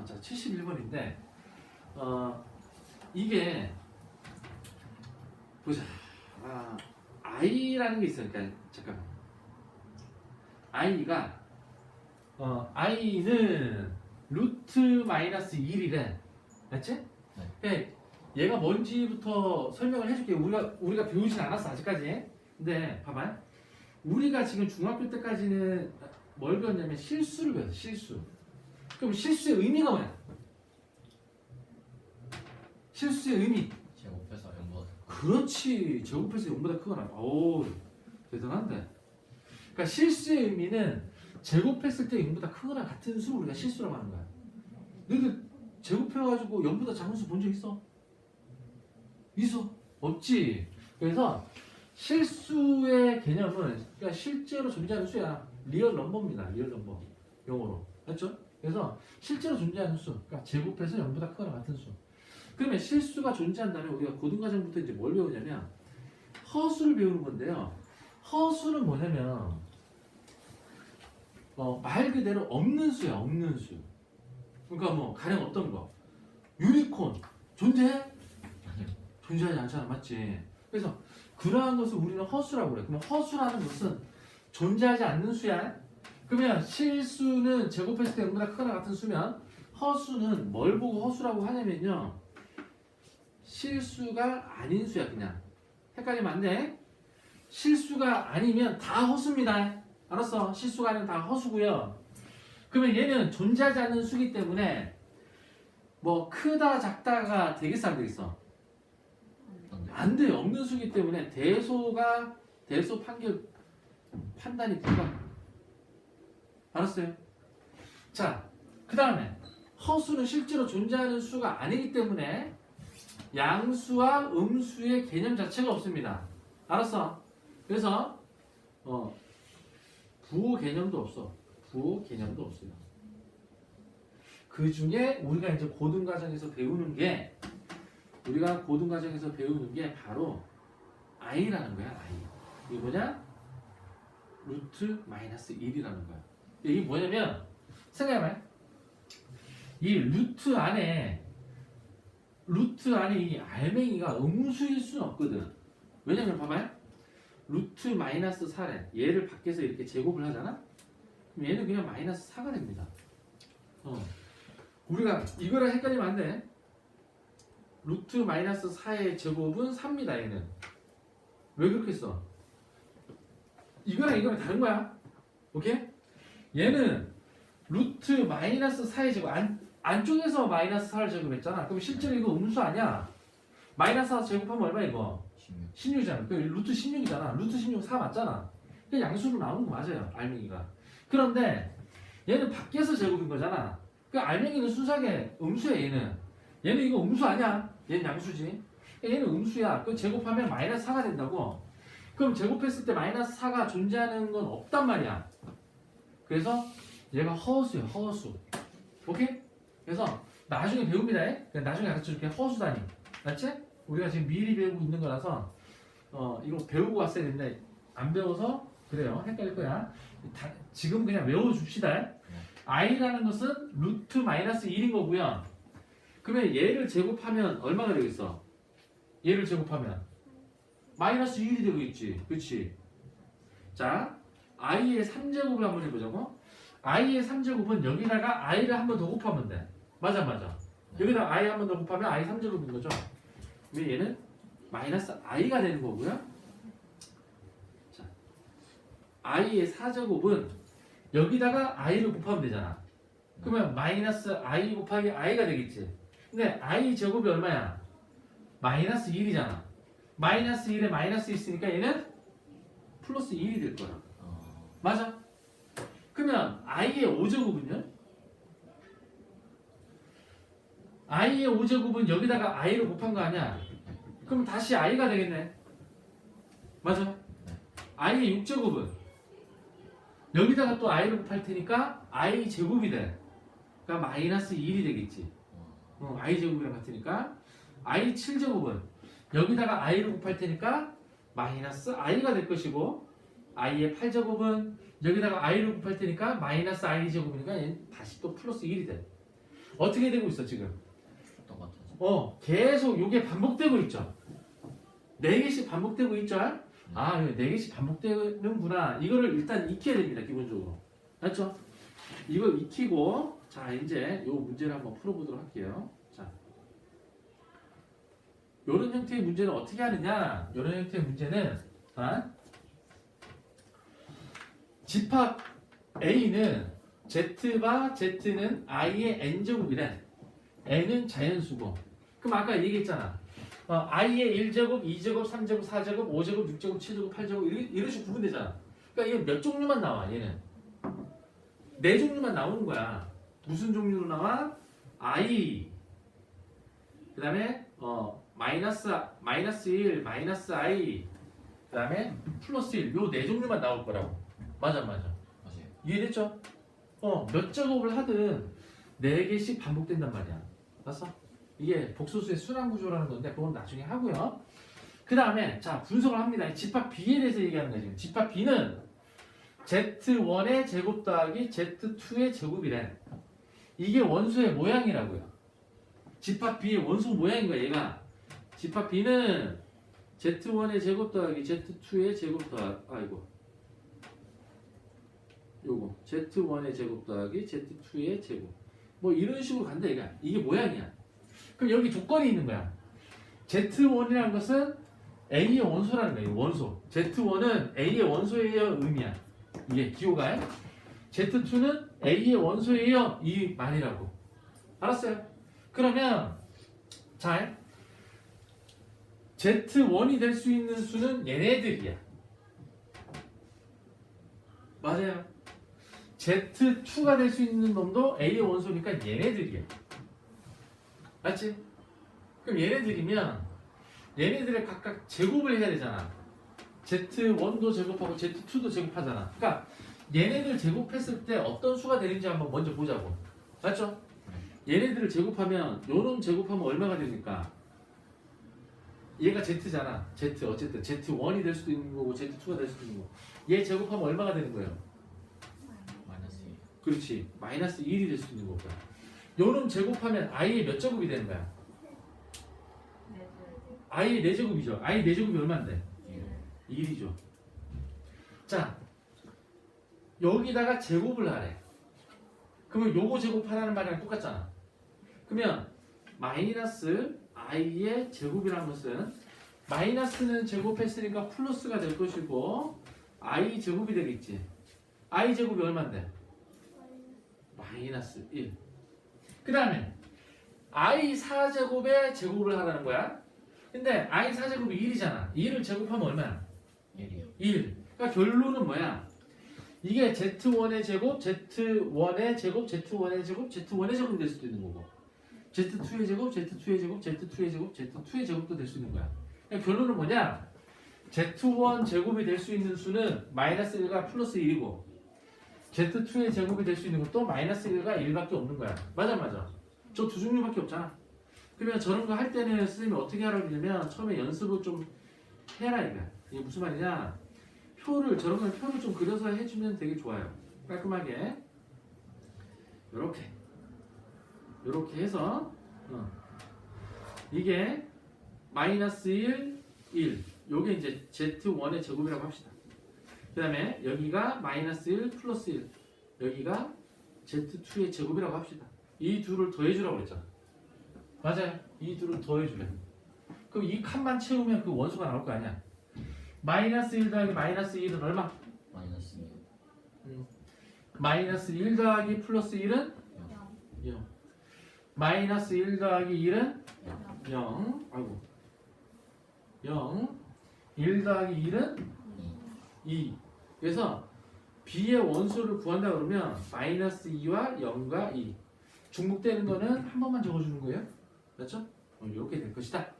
어, 자, 71번인데 어, 이게 보자. 아, i라는 게 있으니까 잠깐만. i가 어, i는 루트 마이너스 1이래. 맞지? 네. 네. 얘가 뭔지부터 설명을 해줄게. 우리가 우리가 배우진 않았어 아직까지. 근데 봐봐. 우리가 지금 중학교 때까지는 뭘 배웠냐면 실수를 배웠어. 실수. 그럼 실수의 의미가 뭐야? 실수의 의미. 제곱해서 0보다 그렇지. 제곱해서 0보다 크거나. 오, 대단한데. 그러니까 실수의 의미는 제곱했을 때 0보다 크거나 같은 수를 우리가 실수라고 하는 거야. 너희들 제곱해가지고 0보다 작은 수 본 적 있어? 있어? 없지. 그래서 실수의 개념은 그러니까 실제로 존재하는 수야. 리얼 넘버입니다. 리얼 넘버. 영어로. 맞죠? 그래서 실제로 존재하는 수. 그러니까 제곱해서 0보다 크거나 같은 수. 그러면 실수가 존재한다면 우리가 고등과정부터 이제 뭘 배우냐면 허수를 배우는 건데요. 허수는 뭐냐면 어, 말 그대로 없는 수야, 없는 수. 그러니까 뭐 가령 어떤 거 유니콘 존재해? 존재하지 않잖아, 맞지? 그래서 그러한 것을 우리는 허수라고 그래. 그러면 허수라는 것은 존재하지 않는 수야. 그러면 실수는 제곱했을 때 0보다 크거나 같은 수면 허수는 뭘 보고 허수라고 하냐면요. 실수가 아닌 수야 그냥. 헷갈리면 안 돼. 실수가 아니면 다 허수입니다. 알았어? 실수가 아니면 다 허수고요. 그러면 얘는 존재하지 않는 수기 때문에 뭐 크다 작다가 되겠어 안 되겠어? 안 돼. 없는 수기 때문에 대소가 대소 판결 판단이 불가. 알았어요? 자, 그 다음에 허수는 실제로 존재하는 수가 아니기 때문에 양수와 음수의 개념 자체가 없습니다. 알았어? 그래서 어, 부호 개념도 없어. 부호 개념도 없어요. 그 중에 우리가 이제 고등 과정에서 배우는 게 우리가 고등 과정에서 배우는 게 바로 i라는 거야. i. 이게 뭐냐? 루트 마이너스 1이라는 거야. 이게 뭐냐면 생각해봐. 이 루트 안에 루트 안에 이 알맹이가 음수일 수는 없거든. 왜냐면 봐봐요. 루트 마이너스 4래. 얘를 밖에서 이렇게 제곱을 하잖아? 그럼 얘는 그냥 마이너스 4가 됩니다. 어. 우리가 이거랑 헷갈리면 안 돼. 루트 마이너스 4의 제곱은 3입니다, 얘는. 왜 그렇게 써? 이거랑 이거랑 다른 거야. 오케이? 얘는 루트 마이너스 4의 제곱, 안, 안쪽에서 마이너스 4를 제곱했잖아. 그럼 실제로 이거 음수 아니야? 마이너스 4 제곱하면 얼마 이거? 16 16 이잖아. 그 루트 16이잖아. 루트 16 4 맞잖아. 그 양수로 나오는 거 맞아요. 알맹이가. 그런데 얘는 밖에서 제곱인 거잖아. 그 알맹이는 순수하게 음수야 얘는. 얘는 이거 음수 아니야. 얘는 양수지. 얘는 음수야. 그 제곱하면 마이너스 4가 된다고. 그럼 제곱했을 때 마이너스 4가 존재하는 건 없단 말이야. 그래서 얘가 허수야 허수. 오케이? 그래서 나중에 배웁니다. 그냥 나중에 가르쳐 줄게. 허수다니. 맞지? 우리가 지금 미리 배우고 있는 거라서 어 이거 배우고 왔어야 되는데 안 배워서 그래요 헷갈릴 거야 다, 지금 그냥 외워줍시다 i라는 것은 루트 마이너스 1인 거고요 그러면 얘를 제곱하면 얼마가 되겠어 얘를 제곱하면 마이너스 1이 되고 있지 그렇지 자 i의 3제곱을 한번 해보자고 i의 3제곱은 여기다가 i를 한 번 더 곱하면 돼 맞아 맞아 여기다 i 한 번 더 곱하면 i 3제곱인 거죠 그러면 얘는 마이너스 i가 되는 거고요. 자, i의 4제곱은 여기다가 i를 곱하면 되잖아. 그러면 마이너스 i 곱하기 i가 되겠지. 근데 i 제곱이 얼마야? 마이너스 1이잖아. 마이너스 1에 마이너스 있으니까 얘는 플러스 1이 될 거야. 어, 맞아? 그러면 i의 5제곱은요? i의 5제곱은 여기다가 i를 곱한 거 아니야? 그럼 다시 i가 되겠네. 맞아? i의 6제곱은 여기다가 또 i를 곱할 테니까 i 제곱이 돼. 그러니까 마이너스 1이 되겠지. 어, i 제곱이랑 같으니까 i 7제곱은 여기다가 i를 곱할 테니까 마이너스 i가 될 것이고 i의 8제곱은 여기다가 i를 곱할 테니까 마이너스 i 제곱이니까 얘는 다시 또 플러스 1이 돼. 어떻게 되고 있어 지금? 똑같아서. 어 계속 이게 반복되고 있죠. 네 개씩 반복되고 있죠. 아, 이거 네 개씩 반복되는구나. 이거를 일단 익혀야 됩니다, 기본적으로. 맞죠? 이걸 익히고, 자, 이제 요 문제를 한번 풀어보도록 할게요. 자. 요런 형태의 문제는 어떻게 하느냐? 요런 형태의 문제는, 아, 집합 A는 Z바 Z는 I의 N제곱이래. N은 자연수고. 그럼 아까 얘기했잖아. 어, i의 1제곱, 2제곱, 3제곱, 4제곱, 5제곱, 6제곱, 7제곱, 8제곱 이런, 식으로 구분되잖아. 그러니까 이게 몇 종류만 나와 얘는. 네 종류만 나오는 거야. 무슨 종류로 나와? i 그 다음에 어, 마이너스 마이너스 1, 마이너스 i 그 다음에 플러스 1 요 네 종류만 나올 거라고. 맞아 맞아. 맞아요. 이해됐죠? 어, 몇 작업을 하든 네 개씩 반복된단 말이야. 봤어? 이게 복소수의 순환 구조라는 건데 그건 나중에 하고요. 그 다음에 자 분석을 합니다. 집합 B에 대해서 얘기하는 거예요. 지금 집합 B는 Z1의 제곱 더하기 Z2의 제곱이래. 이게 원소의 모양이라고요. 집합 B의 원소 모양인 거야. 얘가 집합 B는 Z1의 제곱 더하기 Z2의 제곱 더하기 아이고 요거. Z1의 제곱 더하기 Z2의 제곱. 뭐 이런 식으로 간다 얘가. 이게 모양이야. 그럼 여기 조건이 있는 거야. Z1이라는 것은 A의 원소라는 이거 원소. Z1은 A의 원소예요 의미야. 이게 기호가 Z2는 A의 원소예요 이 말이라고. 알았어요? 그러면 잘 Z1이 될 수 있는 수는 얘네들이야. 맞아요 Z2가 될 수 있는 놈도 A의 원소니까 얘네들이야. 맞지? 그럼 얘네들이면 얘네들의 각각 제곱을 해야 되잖아. Z1도 제곱하고 Z2도 제곱하잖아. 그러니까 얘네들 제곱했을 때 어떤 수가 되는지 한번 먼저 보자고. 맞죠? 얘네들을 제곱하면 요놈 제곱하면 얼마가 되니까 얘가 Z잖아. Z 어쨌든 Z1이 될 수도 있는 거고 Z2가 될 수도 있는 거고 얘 제곱하면 얼마가 되는 거예요? 마이너스 1. 그렇지 마이너스 1이 될 수 있는 거고요 요놈 제곱하면 i의 몇 제곱이 되는 거야? i의 4제곱이죠 i 4제곱이 얼마인데? 1이죠 자 여기다가 제곱을 하래 그러면 요거 제곱하라는 말이랑 똑같잖아 그러면 마이너스 i의 제곱이라는 것은 마이너스는 제곱했으니까 플러스가 될 것이고 i 제곱이 되겠지 i 제곱이 얼마인데? 마이너스 1. 그 다음에 i 4제곱의 제곱을 하라는 거야. 근데 i 4제곱이 1이잖아. 1을 제곱하면 얼마야? 1이요. 1. 그러니까 결론은 뭐야? 이게 z1의 제곱, z1의 제곱, z1의 제곱, z1의 제곱이 될 수도 있는 거고 z2의 제곱, z2의 제곱, z2의 제곱, z2의 제곱도 될 수 있는 거야. 그러니까 결론은 뭐냐? z1 제곱이 될 수 있는 수는 마이너스 1과 플러스 1이고 Z2의 제곱이 될 수 있는 것도 마이너스 1과 1밖에 없는 거야. 맞아, 맞아. 저 두 종류밖에 없잖아. 그러면 저런 거 할 때는 선생님이 어떻게 하라고 그러냐면 처음에 연습을 좀 해라 이거야. 이게 무슨 말이냐? 표를 저런 걸 표를 좀 그려서 해주면 되게 좋아요. 깔끔하게 이렇게 이렇게 해서 어. 이게 마이너스 1, 1 요게 이제 Z1의 제곱이라고 합시다. 그 다음에 여기가 마이너스 1 플러스 1 여기가 Z2의 제곱이라고 합시다. 이 둘을 더해주라고 그랬잖아. 맞아요. 이 둘을 더해주래. 그럼 이 칸만 채우면 그 원수가 나올 거 아니야. 마이너스 1 더하기 마이너스 1은 얼마? 마이너스 2. 마이너스 1 더하기 플러스 1은? 0 마이너스 1 더하기 1은? 0 아이고. 0 1 더하기 1은 2. 2. 그래서 b의 원소를 구한다 그러면 마이너스 2와 0과 2. 중복되는 거는 한 번만 적어주는 거예요. 맞죠? 어, 이렇게 될 것이다.